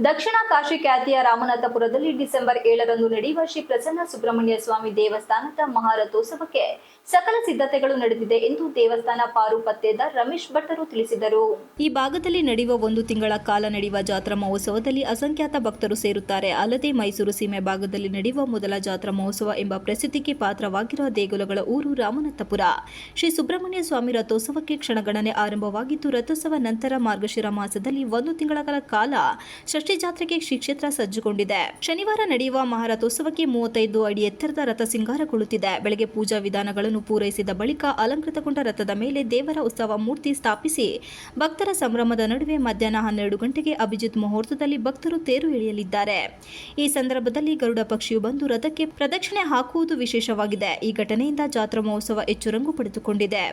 ದಕ್ಷಿಣ ಕಾಶಿ ಖ್ಯಾತಿಯ ರಾಮನಾಥಪುರದಲ್ಲಿ ಡಿಸೆಂಬರ್ ಏಳರಂದು ನಡೆಯುವ ಶ್ರೀ ಪ್ರಸನ್ನ ಸುಬ್ರಹ್ಮಣ್ಯ ಸ್ವಾಮಿ ದೇವಸ್ಥಾನದ ಮಹಾರಥೋತ್ಸವಕ್ಕೆ ಸಕಲ ಸಿದ್ಧತೆಗಳು ನಡೆದಿದೆ ಎಂದು ದೇವಸ್ಥಾನ ಪಾರು ರಮೇಶ್ ಭಟ್ಟರು ತಿಳಿಸಿದರು. ಈ ಭಾಗದಲ್ಲಿ ನಡೆಯುವ ಒಂದು ತಿಂಗಳ ಕಾಲ ನಡೆಯುವ ಜಾತ್ರಾ ಮಹೋತ್ಸವದಲ್ಲಿ ಅಸಂಖ್ಯಾತ ಭಕ್ತರು ಸೇರುತ್ತಾರೆ. ಅಲ್ಲದೆ ಮೈಸೂರು ಸೀಮೆ ಭಾಗದಲ್ಲಿ ನಡೆಯುವ ಮೊದಲ ಜಾತ್ರಾ ಮಹೋತ್ಸವ ಎಂಬ ಪ್ರಸಿದ್ಧಿಗೆ ಪಾತ್ರವಾಗಿರುವ ದೇಗುಲಗಳ ಊರು ರಾಮನಾಥಪುರ. ಶ್ರೀ ಸುಬ್ರಹ್ಮಣ್ಯ ಸ್ವಾಮಿ ರಥೋತ್ಸವಕ್ಕೆ ಕ್ಷಣಗಣನೆ ಆರಂಭವಾಗಿದ್ದು, ರಥೋತ್ಸವ ನಂತರ ಮಾರ್ಗಶಿರ ಮಾಸದಲ್ಲಿ ಒಂದು ತಿಂಗಳ ಕಾಲ ಷಷ್ಠಿ ಜಾತ್ರೆಗೆ ಶ್ರೀ ಕ್ಷೇತ್ರ ಸಜ್ಜುಗೊಂಡಿದೆ. ಶನಿವಾರ ನಡೆಯುವ ಮಹಾರಥೋತ್ಸವಕ್ಕೆ ಮೂವತ್ತೈದು ಅಡಿ ಎತ್ತರದ ರಥ ಸಿಂಗಾರಗೊಳ್ಳುತ್ತಿದೆ. ಬೆಳಗ್ಗೆ ಪೂಜಾ ವಿಧಾನಗಳನ್ನು ಪೂರೈಸಿದ ಬಳಿಕ ಅಲಂಕೃತಗೊಂಡ ರಥದ ಮೇಲೆ ದೇವರ ಉತ್ಸವ ಮೂರ್ತಿ ಸ್ಥಾಪಿಸಿ ಭಕ್ತರ ಸಂಭ್ರಮದ ನಡುವೆ ಮಧ್ಯಾಹ್ನ ಹನ್ನೆರಡು ಗಂಟೆಗೆ ಅಭಿಜಿತ್ ಮುಹೂರ್ತದಲ್ಲಿ ಭಕ್ತರು ತೇರು ಎಳೆಯಲಿದ್ದಾರೆ. ಈ ಸಂದರ್ಭದಲ್ಲಿ ಗರುಡ ಪಕ್ಷಿಯು ಬಂದು ರಥಕ್ಕೆ ಪ್ರದಕ್ಷಿಣೆ ಹಾಕುವುದು ವಿಶೇಷವಾಗಿದೆ. ಈ ಘಟನೆಯಿಂದ ಜಾತ್ರಾ ಮಹೋತ್ಸವ ಹೆಚ್ಚು ರಂಗು ಪಡೆದುಕೊಂಡಿದೆ.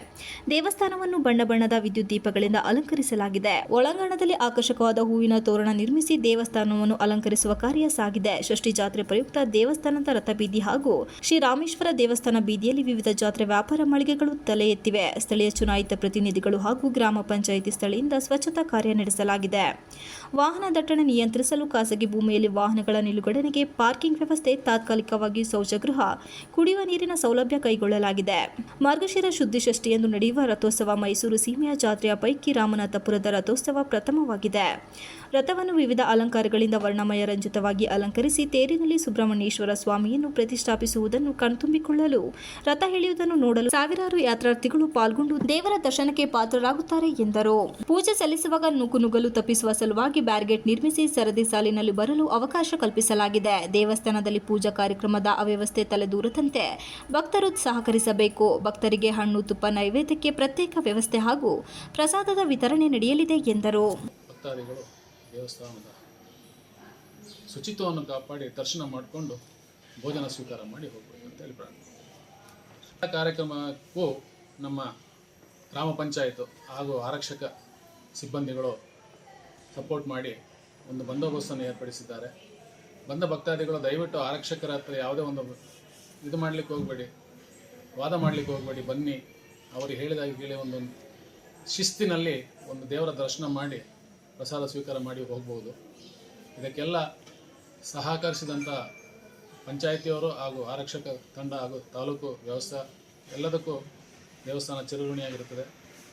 ದೇವಸ್ಥಾನವನ್ನು ಬಣ್ಣ ಬಣ್ಣದ ವಿದ್ಯುತ್ ದೀಪಗಳಿಂದ ಅಲಂಕರಿಸಲಾಗಿದೆ. ಒಳಾಂಗಣದಲ್ಲಿ ಆಕರ್ಷಕವಾದ ಹೂವಿನ ತೋರಣ ನಿರ್ಮಿಸಿ ದೇವಸ್ಥಾನವನ್ನು ಅಲಂಕರಿಸುವ ಕಾರ್ಯ ಸಾಗಿದೆ. ಷಷ್ಠಿ ಜಾತ್ರೆ ಪ್ರಯುಕ್ತ ದೇವಸ್ಥಾನದ ರಥಬೀದಿ ಹಾಗೂ ಶ್ರೀ ರಾಮೇಶ್ವರ ದೇವಸ್ಥಾನ ಬೀದಿಯಲ್ಲಿ ವಿವಿಧ ಜಾತ್ರೆ ವ್ಯಾಪಾರ ಮಳಿಗೆಗಳು ತಲೆ ಎತ್ತಿವೆ. ಸ್ಥಳೀಯ ಚುನಾಯಿತ ಪ್ರತಿನಿಧಿಗಳು ಹಾಗೂ ಗ್ರಾಮ ಪಂಚಾಯಿತಿ ಸ್ಥಳದಿಂದ ಸ್ವಚ್ಛತಾ ಕಾರ್ಯ ನಡೆಸಲಾಗಿದೆ. ವಾಹನ ದಟ್ಟಣೆ ನಿಯಂತ್ರಿಸಲು ಖಾಸಗಿ ಭೂಮಿಯಲ್ಲಿ ವಾಹನಗಳ ನಿಲುಗಡೆಗೆ ಪಾರ್ಕಿಂಗ್ ವ್ಯವಸ್ಥೆ ತಾತ್ಕಾಲಿಕವಾಗಿ ಶೌಚಗೃಹ, ಕುಡಿಯುವ ನೀರಿನ ಸೌಲಭ್ಯ ಕೈಗೊಳ್ಳಲಾಗಿದೆ. ಮಾರ್ಗಶಿರ ಶುದ್ಧಿ ಷಷ್ಠಿಯಂದು ನಡೆಯುವ ರಥೋತ್ಸವ ಮೈಸೂರು ಸೀಮೆಯ ಜಾತ್ರೆಯ ಪೈಕಿ ರಾಮನಾಥಪುರದ ರಥೋತ್ಸವ ಪ್ರಥಮವಾಗಿದೆ. ರಥವನ್ನು ವಿವಿಧ ಅಲಂಕಾರಗಳಿಂದ ವರ್ಣಮಯ ರಂಜಿತವಾಗಿ ಅಲಂಕರಿಸಿ ತೇರಿನಲ್ಲಿ ಸುಬ್ರಹ್ಮಣ್ಯೇಶ್ವರ ಸ್ವಾಮಿಯನ್ನು ಪ್ರತಿಷ್ಠಾಪಿಸುವುದನ್ನು ಕಣ್ತುಂಬಿಕೊಳ್ಳಲು, ರಥ ಎಳೆಯುವುದನ್ನು ನೋಡಲು ಸಾವಿರಾರು ಯಾತ್ರಾರ್ಥಿಗಳು ಪಾಲ್ಗೊಂಡು ದೇವರ ದರ್ಶನಕ್ಕೆ ಪಾತ್ರರಾಗುತ್ತಾರೆ ಎಂದರು. ಪೂಜೆ ಸಲ್ಲಿಸುವಾಗ ನುಗ್ಗಲು ತಪ್ಪಿಸುವ ಸಲುವಾಗಿ ಬ್ಯಾರಿಗೇಟ್ ನಿರ್ಮಿಸಿ ಸರದಿ ಸಾಲಿನಲ್ಲಿ ಬರಲು ಅವಕಾಶ ಕಲ್ಪಿಸಲಾಗಿದೆ. ದೇವಸ್ಥಾನದಲ್ಲಿ ಪೂಜಾ ಕಾರ್ಯಕ್ರಮದ ಅವ್ಯವಸ್ಥೆ ತಲೆದೂರದಂತೆ ಭಕ್ತರು ಸಹಕರಿಸಬೇಕು. ಭಕ್ತರಿಗೆ ಹಣ್ಣು, ತುಪ್ಪ, ನೈವೇದ್ಯಕ್ಕೆ ಪ್ರತ್ಯೇಕ ವ್ಯವಸ್ಥೆ ಹಾಗೂ ಪ್ರಸಾದದ ವಿತರಣೆ ನಡೆಯಲಿದೆ ಎಂದರು. ಶುಚಿತ್ವವನ್ನು ಕಾಪಾಡಿ ದರ್ಶನ ಮಾಡಿಕೊಂಡು ಭೋಜನ ಸ್ವೀಕಾರ ಮಾಡಿ ಹೋಗ್ಬೇಡಿ ಅಂತ ಹೇಳಿ ಪ್ರಾರ್ಥನೆ. ಕಾರ್ಯಕ್ರಮಕ್ಕೂ ನಮ್ಮ ಗ್ರಾಮ ಪಂಚಾಯತ್ ಹಾಗೂ ಆರಕ್ಷಕ ಸಿಬ್ಬಂದಿಗಳು ಸಪೋರ್ಟ್ ಮಾಡಿ ಒಂದು ಬಂದೋಬಸ್ತನ್ನು ಏರ್ಪಡಿಸಿದ್ದಾರೆ. ಬಂದ ಭಕ್ತಾದಿಗಳು ದಯವಿಟ್ಟು ಆರಕ್ಷಕರ ಹತ್ರ ಯಾವುದೇ ಒಂದು ಇದು ಮಾಡಲಿಕ್ಕೆ ಹೋಗಬೇಡಿ, ವಾದ ಮಾಡಲಿಕ್ಕೆ ಹೋಗಬೇಡಿ, ಬನ್ನಿ. ಅವರು ಹೇಳಿದಾಗ ಕೇಳಿ ಒಂದು ಶಿಸ್ತಿನಲ್ಲಿ ಒಂದು ದೇವರ ದರ್ಶನ ಮಾಡಿ ಪ್ರಸಾದ ಸ್ವೀಕಾರ ಮಾಡಿ ಹೋಗ್ಬೋದು. ಇದಕ್ಕೆಲ್ಲ ಸಹಕರಿಸಿದಂಥ ಪಂಚಾಯಿತಿಯವರು ಹಾಗೂ ಆರಕ್ಷಕ ತಂಡ ಹಾಗೂ ತಾಲೂಕು ವ್ಯವಸ್ಥೆ ಎಲ್ಲದಕ್ಕೂ ದೇವಸ್ಥಾನ ಚಿರಋಣಿಯಾಗಿರುತ್ತದೆ.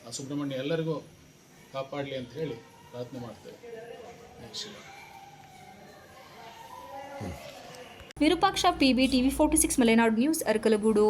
ಆ ಸುಬ್ರಹ್ಮಣ್ಯ ಎಲ್ಲರಿಗೂ ಕಾಪಾಡಲಿ ಅಂತ ಹೇಳಿ ಪ್ರಾರ್ಥನೆ ಮಾಡ್ತೇವೆ. Virupaksha PB TV forty six Malenadu news Arakalagudu.